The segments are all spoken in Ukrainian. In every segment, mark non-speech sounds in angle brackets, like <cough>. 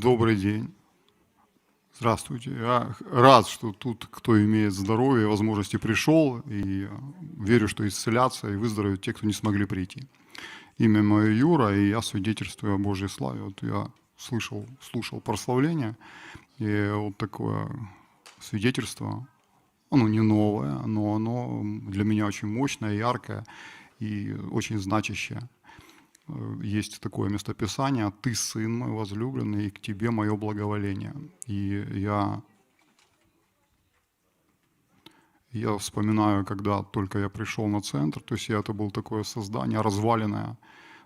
Добрый день. Здравствуйте. Я рад, что тут кто имеет здоровье возможности пришел, и верю, что исцелятся и выздоровеют те, кто не смогли прийти. Имя мое Юра, и я свидетельствую о Божьей славе. Вот я слышал, слушал прославление, и вот такое свидетельство, оно не новое, но оно для меня очень мощное, яркое и очень значащее. Есть такое местописание «Ты, сын мой возлюбленный, и к тебе мое благоволение». И я, я вспоминаю, когда только я пришел на центр, то есть я, это было такое создание разваленное,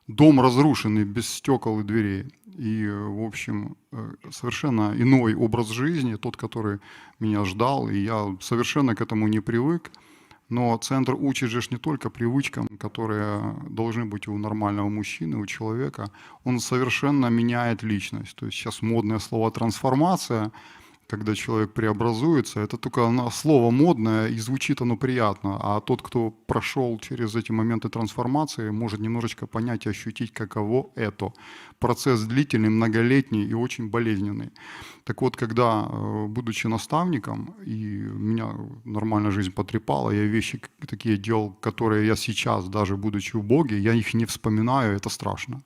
дом разрушенный, без стекол и дверей. И, в общем, э, совершенно иной образ жизни, тот, который меня ждал, и я совершенно к этому не привык. Но центр учит же ж не только привычкам, которые должны быть у нормального мужчины, у человека. Он совершенно меняет личность. То есть сейчас модное слово «трансформация», когда человек преобразуется, это только оно- слово модное и звучит оно приятно, а тот, кто прошел через эти моменты трансформации, может немножечко понять и ощутить, каково это. Процесс длительный, многолетний и очень болезненный. Так вот, когда, э, будучи наставником, и меня нормально жизнь потрепала, я вещи такие делал, которые я сейчас, даже будучи в Боге, я их не вспоминаю, это страшно.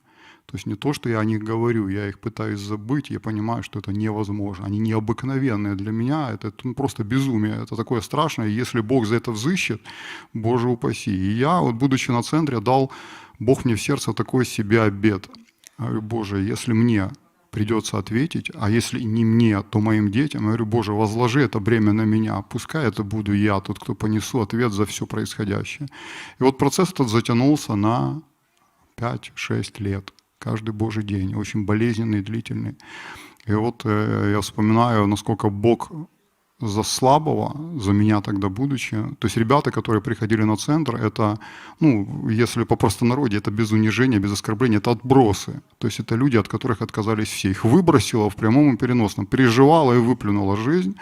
То есть не то, что я о них говорю, я их пытаюсь забыть, я понимаю, что это невозможно. Они необыкновенные для меня, это ну, просто безумие, это такое страшное. Если Бог за это взыщет, Боже упаси. И я, вот будучи на центре, дал Бог мне в сердце такой себе обед. Я говорю, Боже, если мне придется ответить, а если не мне, то моим детям, я говорю, Боже, возложи это бремя на меня, пускай это буду я, тот, кто понесу ответ за все происходящее. И вот процесс этот затянулся на 5-6 лет, каждый божий день, очень болезненный, длительный. И вот э, я вспоминаю, насколько Бог за слабого, за меня тогда будучи, то есть ребята, которые приходили на центр, это, ну, если по простонародье, это без унижения, без оскорбления, это отбросы. То есть это люди, от которых отказались все. Их выбросило в прямом и переносном, переживала и выплюнула жизнь.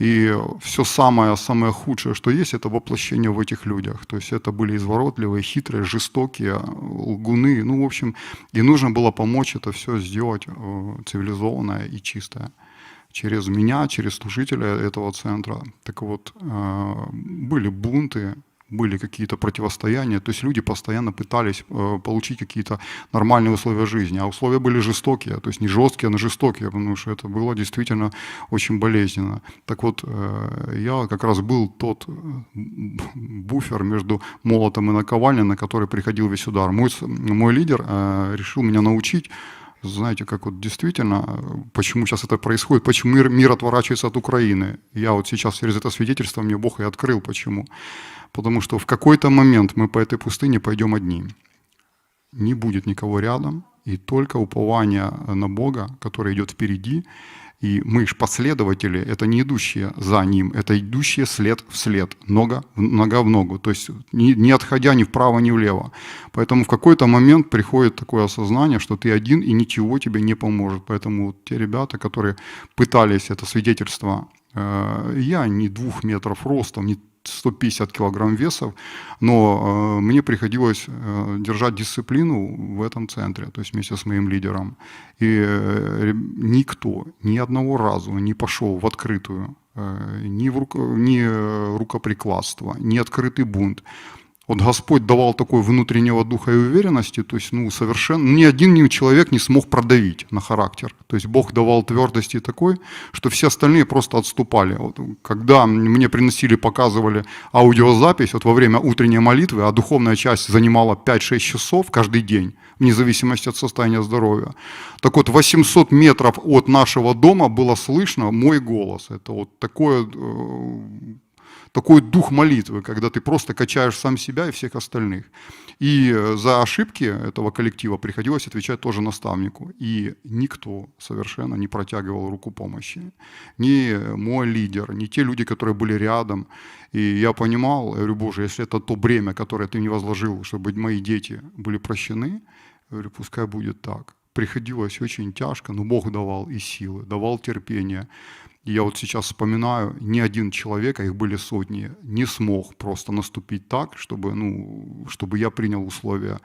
И все самое-самое худшее, что есть, это воплощение в этих людях. То есть это были изворотливые, хитрые, жестокие, лгуны. Ну, в общем, и нужно было помочь это все сделать э, цивилизованное и чистое через меня, через служителя этого центра. Так вот, э, были бунты, были какие-то противостояния, то есть люди постоянно пытались э, получить какие-то нормальные условия жизни, а условия были жестокие, то есть не жесткие, но жестокие, потому что это было действительно очень болезненно. Так вот, э, я как раз был тот э, буфер между молотом и наковальней, на который приходил весь удар. Мой, мой лидер решил меня научить знаете, как вот действительно, почему сейчас это происходит, почему мир, мир отворачивается от Украины. Я вот сейчас через это свидетельство мне Бог и открыл, почему. Потому что в какой-то момент мы по этой пустыне пойдем одни. Не будет никого рядом, и только упование на Бога, который идет впереди. И мы же последователи, это не идущие за Ним, это идущие след в след, нога, нога в ногу, то есть не, не отходя ни вправо, ни влево. Поэтому в какой-то момент приходит такое осознание, что ты один и ничего тебе не поможет. Поэтому вот те ребята, которые пытались это свидетельство, э, я не двух метров ростом, не 150 килограмм весов, но э, мне приходилось э, держать дисциплину в этом центре, то есть вместе с моим лидером. И э, ре- никто ни одного разу не пошел в открытую, э, ни, в руко- ни э, рукоприкладство, ни открытый бунт. Вот Господь давал такой внутреннего духа и уверенности, то есть, ну, совершенно, ни один ни человек не смог продавить на характер. То есть Бог давал твердости такой, что все остальные просто отступали. Вот, когда мне приносили, показывали аудиозапись, вот во время утренней молитвы, а духовная часть занимала 5-6 часов каждый день, вне зависимости от состояния здоровья. Так вот, 800 метров от нашего дома было слышно мой голос. Это вот такое э, такой дух молитвы, когда ты просто качаешь сам себя и всех остальных. И э, за ошибки этого коллектива приходилось отвечать тоже наставнику. И никто совершенно не протягивал руку помощи. Ни мой лидер, ни те люди, которые были рядом. И я понимал, я говорю, Боже, если это то бремя, которое ты мне возложил, чтобы мои дети были прощены, я говорю, пускай будет так. Приходилось очень тяжко, но Бог давал и силы, давал терпение. Я вот сейчас вспоминаю, ни один человек, а их были сотни, не смог просто наступить так, чтобы, ну, чтобы я принял условия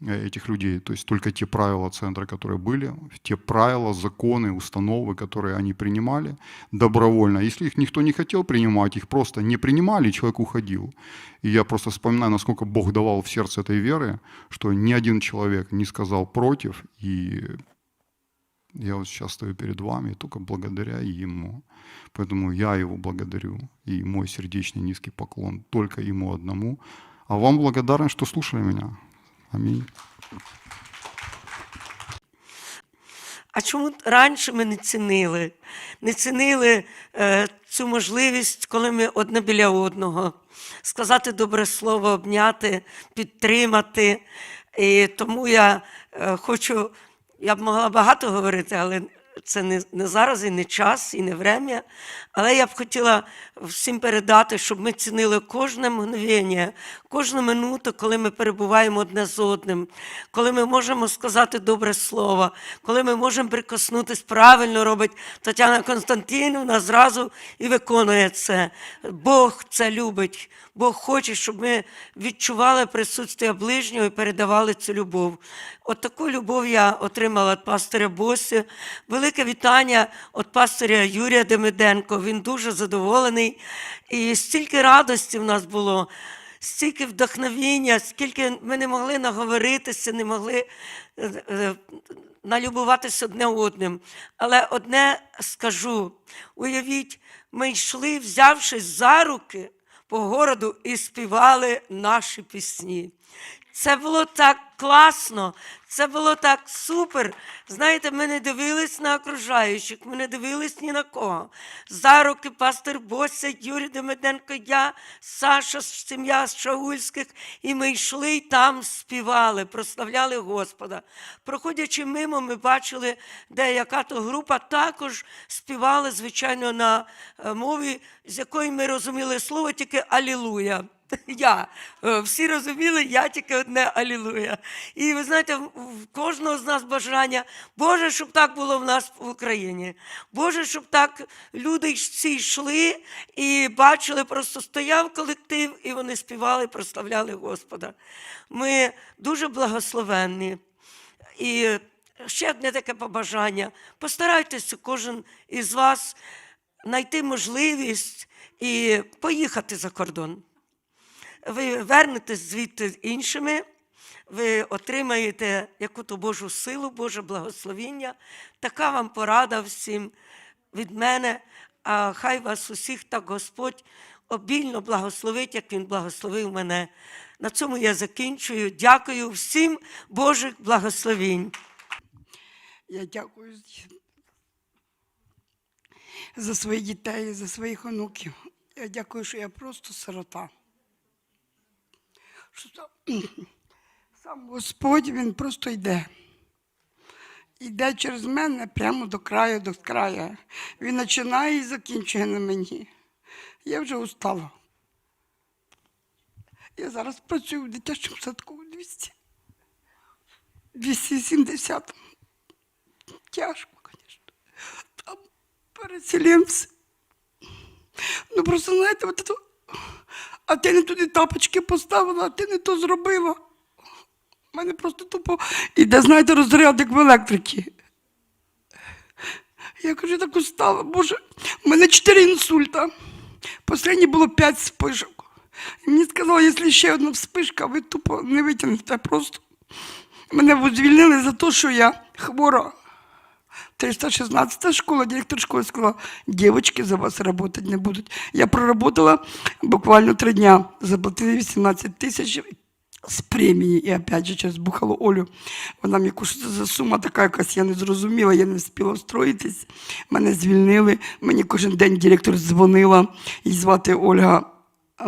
э, этих людей. То есть только те правила центра, которые были, те правила, законы, установы, которые они принимали добровольно. Если их никто не хотел принимать, их просто не принимали, человек уходил. И я просто вспоминаю, насколько Бог давал в сердце этой веры, что ни один человек не сказал против, и я вот сейчас стою перед вами только благодаря Ему. Поэтому я Его благодарю. И мой сердечный низкий поклон только Ему одному. А вам благодарен, что слушали меня. Аминь. А чому раніше ми не цінили? Не цінили е, цю можливість, коли ми одне біля одного, сказати добре слово, обняти, підтримати. І тому я е, хочу, я б могла багато говорити, але це не, не зараз і не час, і не врем'я. Але я б хотіла всім передати, щоб ми цінили кожне мгновення, кожну минуту, коли ми перебуваємо одне з одним, коли ми можемо сказати добре слово, коли ми можемо прикоснутися, правильно робить Тетяна Константинівна зразу і виконує це. Бог це любить. Бог хоче, щоб ми відчували присутствие ближнього і передавали цю любов. От таку любов я отримала від пастиря Босі. Велике вітання від пастиря Юрія Демиденко. Він дуже задоволений. І стільки радості в нас було, стільки вдохновіння, скільки ми не могли наговоритися, не могли е, е, налюбуватися одне одним. Але одне скажу: уявіть, ми йшли, взявшись за руки по городу і співали наші пісні. Це було так класно, це було так супер. Знаєте, ми не дивились на окружаючих, ми не дивились ні на кого. За руки пастор Бося, Юрій Демиденко, я, Саша, сім'я з Шаульських, і ми йшли і там співали, прославляли Господа. Проходячи мимо, ми бачили, де яка то група також співали, звичайно, на е, мові, з якої ми розуміли слово тільки Алілуя. Я. Е, Всі розуміли, я тільки одне Алілуя. І ви знаєте, в кожного з нас бажання, Боже, щоб так було в нас в Україні. Боже, щоб так люди всі йшли і бачили, просто стояв колектив, і вони співали, прославляли Господа. Ми дуже благословенні. І ще одне таке побажання. Постарайтеся кожен із вас знайти можливість і поїхати за кордон ви вернетесь звідти іншими, ви отримаєте яку-то Божу силу, Боже благословіння. Така вам порада всім від мене. А хай вас усіх так Господь обільно благословить, як Він благословив мене. На цьому я закінчую. Дякую всім Божих благословінь. Я дякую за своїх дітей, за своїх онуків. Я дякую, що я просто сирота. Що <clears throat> сам, Господь він просто йде. Йде через мене прямо до краю, до краю. Він починає і закінчує на мені. Я вже устала. Я зараз працюю в дитячому садку у 200. 270. Тяжко, звісно. Там переселенці. Ну просто знаєте, от це, а ти не туди тапочки поставила, а ти не то зробила. У мене просто тупо іде, знаєте, розрядик в електриці. Я кажу, так устала, Боже, у мене чотири інсульта. Останнє було п'ять спишок. І мені сказали, якщо ще одна вспишка, ви тупо не витягнете просто. Мене звільнили за те, що я хвора. 316 школа, директор школи сказала, девочки за вас работать не будуть. Я проработала буквально три дня, заплатили 18 тисяч з премії. І опять же через бухало Олю. Вона мені каже, за сума така якась, я не зрозуміла, я не встигла встроїтись. Мене звільнили. Мені кожен день директор дзвонила, її звати Ольга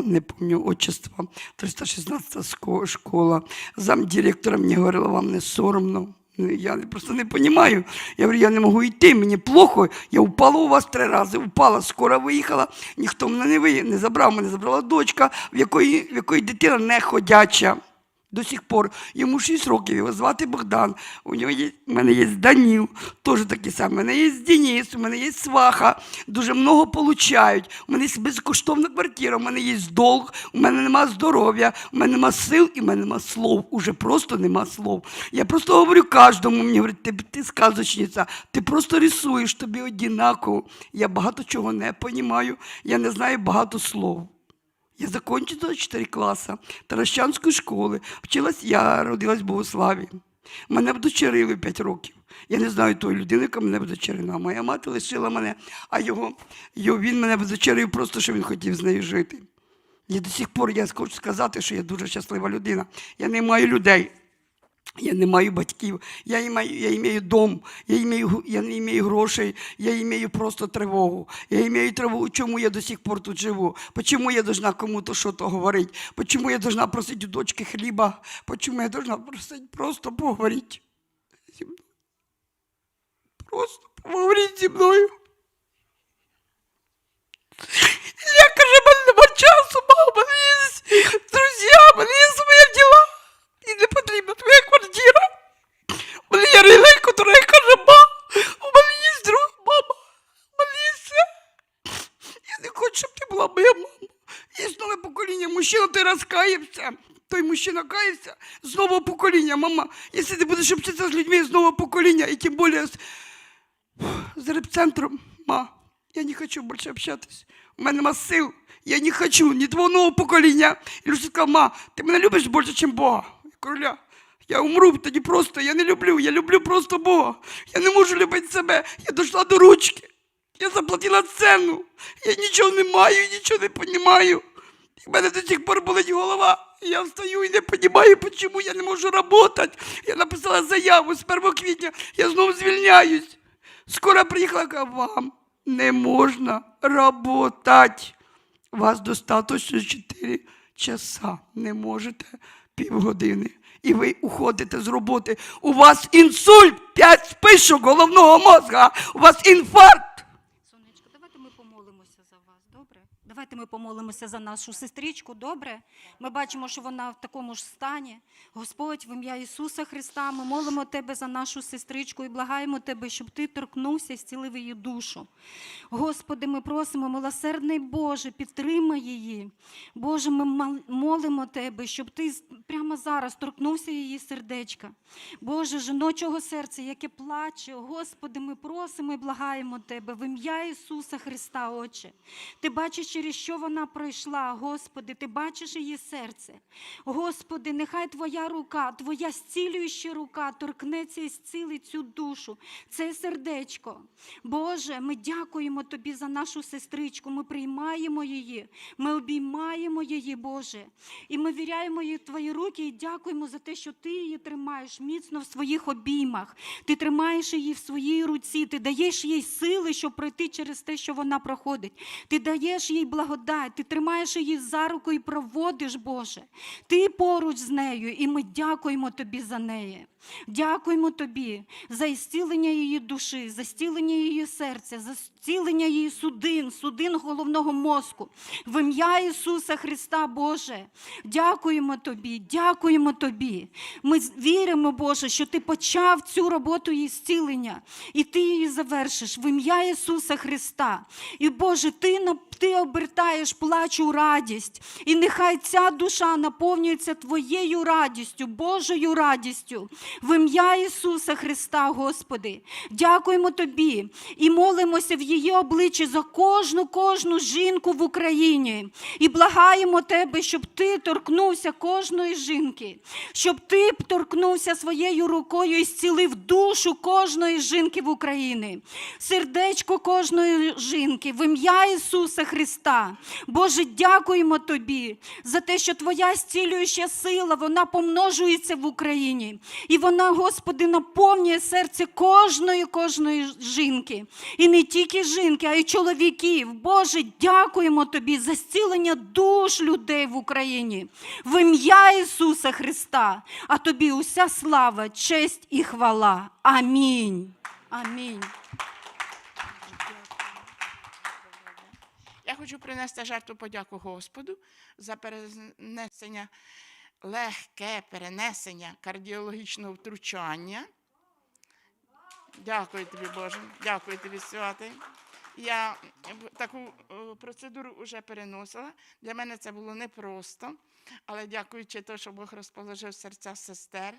не пам'ятаю отчество, 316 ско- школа. Замдиректора мені говорила, вам не соромно. Ну, Я просто не розумію. Я говорю, я не можу йти, мені плохо. Я впала у вас три рази, впала, скоро виїхала, ніхто мене не, ви... не забрав, мене забрала дочка, в якої, в якої дитина не ходяча. До сих пор. Йому 6 років, його звати Богдан. У нього є, у мене є Даніл, теж такий самий. У мене є Денис, у мене є Сваха, дуже много получають. У мене є безкоштовна квартира, у мене є долг, у мене нема здоров'я, у мене нема сил і у мене нема слов. Уже просто нема слов. Я просто говорю кожному, мені говорять, ти, ти сказочниця, ти просто рисуєш, тобі однаково. Я багато чого не розумію, я не знаю багато слов. Я закончила 4 класи Таращанської школи. Вчилась я, родилась в Богославі. Мене вдочерили 5 років. Я не знаю тої людини, яка мене вдочерила. Моя мати лишила мене, а його, його він мене вдочерив просто, що він хотів з нею жити. Я до сих пор я хочу сказати, що я дуже щаслива людина. Я не маю людей. Я не маю батьків, я маю, я маю дом, я, гу- я не маю грошей, я маю просто тривогу. Я маю тривогу, чому я до сих пор тут живу, почему я должна кому-то щось говорити, почему я должна просити у дочки хліба, почему я должна просити просто поговорити зі мною. Просто поговорити зі мною. Я каже, мене нема часу, мама, мене є друзі, в мене є свої діла. І не потрібна твоя квартира. У мене є реле, яка каже, ма, у мене є друг, мама, у мене є все. Я не хочу, щоб ти була моя мама. Є нове покоління, мужчина, ти розкаєвся. Той мужчина кається з нового покоління, мама. Якщо ти будеш общатися з людьми з нового покоління, і тим більше з, з репцентром, ма, я не хочу більше общатись. У мене нема сил. Я не хочу ні твого нового покоління. І Люся сказала, ма, ти мене любиш більше, ніж Бога. Я кажу, я умру тоді просто, я не люблю, я люблю просто Бога. Я не можу любити себе. Я дійшла до ручки. Я заплатила ціну. Я нічого не маю, нічого не. І в мене до сих пор болить голова. Я встаю і не розумію, чому я не можу працювати. Я написала заяву з 1 квітня, я знову звільняюсь. Скоро приїхала, каже, вам не можна працювати. Вас достатньо 4 часа. Не можете півгодини. І ви уходите з роботи. У вас інсульт, п'ять спишок головного мозга, у вас інфаркт. Сонечко, давайте ми помолимося за вас, добре? Давайте ми помолимося за нашу сестричку, добре? Ми бачимо, що вона в такому ж стані. Господь, в ім'я Ісуса Христа, ми молимо Тебе за нашу сестричку і благаємо Тебе, щоб Ти торкнувся і зцілив її душу. Господи, ми просимо, милосердний Боже, підтримай її. Боже, ми молимо Тебе, щоб Ти прямо зараз торкнувся її сердечка. Боже, жіночого серця, яке плаче, Господи, ми просимо і благаємо Тебе в ім'я Ісуса Христа, Отче. Ти бачиш, через що вона пройшла, Господи, ти бачиш її серце. Господи, нехай Твоя рука, Твоя зцілююча рука торкнеться і зцілить цю душу, це сердечко. Боже, ми дякуємо Тобі за нашу сестричку, ми приймаємо її, ми обіймаємо її, Боже. І ми віряємо в Твої руки і дякуємо за те, що Ти її тримаєш міцно в своїх обіймах. Ти тримаєш її в своїй руці, ти даєш їй сили, щоб пройти через те, що вона проходить. Ти даєш їй благодать, ти тримаєш її за руку і проводиш, Боже. Ти поруч з нею, і ми дякуємо тобі за неї. Дякуємо тобі за ісцілення її душі, за зцілення її серця, за зцілення її судин, судин головного мозку. В ім'я Ісуса Христа, Боже, дякуємо тобі, дякуємо тобі. Ми віримо, Боже, що ти почав цю роботу її зцілення, і ти її завершиш в ім'я Ісуса Христа. І Боже, ти ти обертаєш плач у радість, і нехай ця душа наповнюється Твоєю радістю, Божою радістю, в ім'я Ісуса Христа, Господи. Дякуємо Тобі і молимося в її обличчі за кожну кожну жінку в Україні. І благаємо Тебе, щоб Ти торкнувся кожної жінки, щоб Ти торкнувся своєю рукою і зцілив душу кожної жінки в Україні, сердечко кожної жінки в ім'я Ісуса Христа. Боже, дякуємо Тобі за те, що Твоя зцілююча сила вона помножується в Україні. І вона, Господи, наповнює серце кожної кожної жінки. І не тільки жінки, а й чоловіків. Боже, дякуємо Тобі за зцілення душ людей в Україні. В ім'я Ісуса Христа. А тобі уся слава, честь і хвала. Амінь. Амінь. Я хочу принести жертву подяку Господу за перенесення легке перенесення кардіологічного втручання. Дякую тобі, Боже. Дякую тобі, святий. Я таку е, процедуру вже переносила. Для мене це було непросто, але дякуючи тому, що Бог розположив серця сестер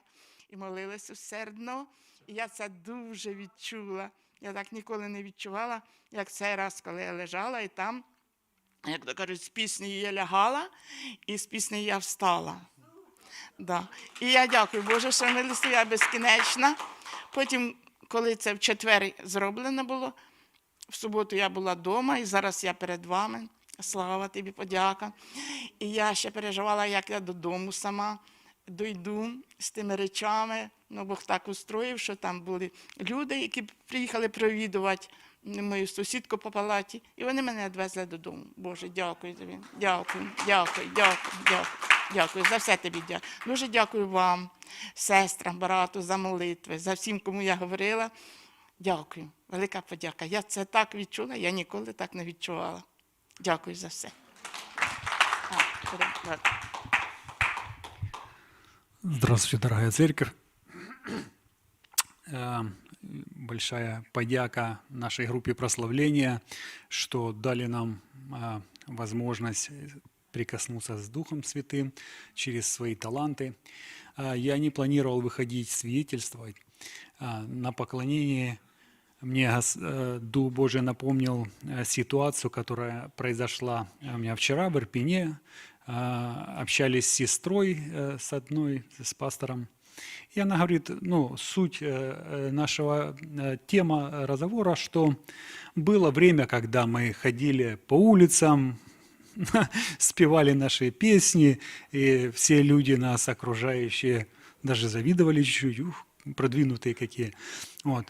і молились усердно. І я це дуже відчула. Я так ніколи не відчувала, як цей раз, коли я лежала і там, як то кажуть, з пісні я лягала, і з пісні я встала. Да. І я дякую Боже, що милості я безкінечна. Потім, коли це в четвер зроблено було, в суботу я була вдома, і зараз я перед вами. Слава тобі, подяка. І я ще переживала, як я додому сама дойду з тими речами. Ну, Бог так устроїв, що там були люди, які приїхали провідувати мою сусідку по палаті, і вони мене відвезли додому. Боже, дякую тобі. Дякую, дякую, дякую, дякую. Дякую за все тобі дякую. Дуже дякую вам, сестрам, брату, за молитви, за всім, кому я говорила. Дякую, велика подяка. Я це так відчула, я ніколи так не відчувала. Дякую за все. Здравствуйте, дорогая церковь. Э, Большая подяка нашей группе прославления, что дали нам а, возможность прикоснуться с Духом Святым через свои таланты. А, Я не планировал выходить свидетельствовать. На поклонении мне э, Дух Божий напомнил э, ситуацию, которая произошла у меня вчера в Ирпене. Общались с сестрой, э, с одной, с пастором. И она говорит, ну, суть э, э, нашего э, тема разговора, что было время, когда мы ходили по улицам, <laughs> спевали наши песни, и все люди нас окружающие даже завидовали чуть-чуть, продвинутые какие. Вот.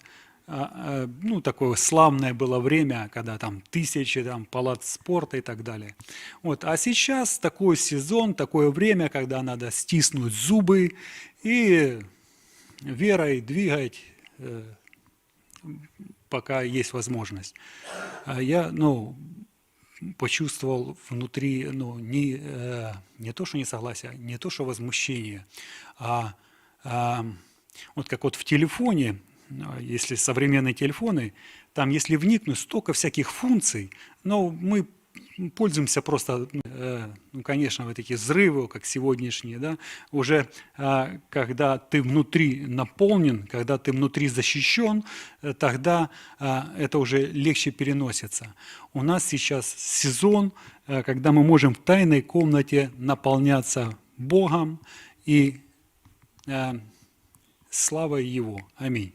А, а, Ну, такое славное было время, когда там тысячи там, палат спорта и так далее. Вот. А сейчас такой сезон, такое время, когда надо стиснуть зубы и верой двигать, э, пока есть возможность. А Я, ну, почувствовал внутри, ну, не, э, не то, что несогласие, не то, что возмущение, а, а, вот как вот в телефоне, если современные телефоны, там, если вникнуть, столько всяких функций, но мы пользуемся просто, э, ну, конечно, вот такие взрывы, как сегодняшние, да, уже а, когда ты внутри наполнен, когда ты внутри защищен, э, тогда а, это уже легче переносится. У нас сейчас сезон, э, когда мы можем в тайной комнате наполняться Богом и славой Его. Аминь.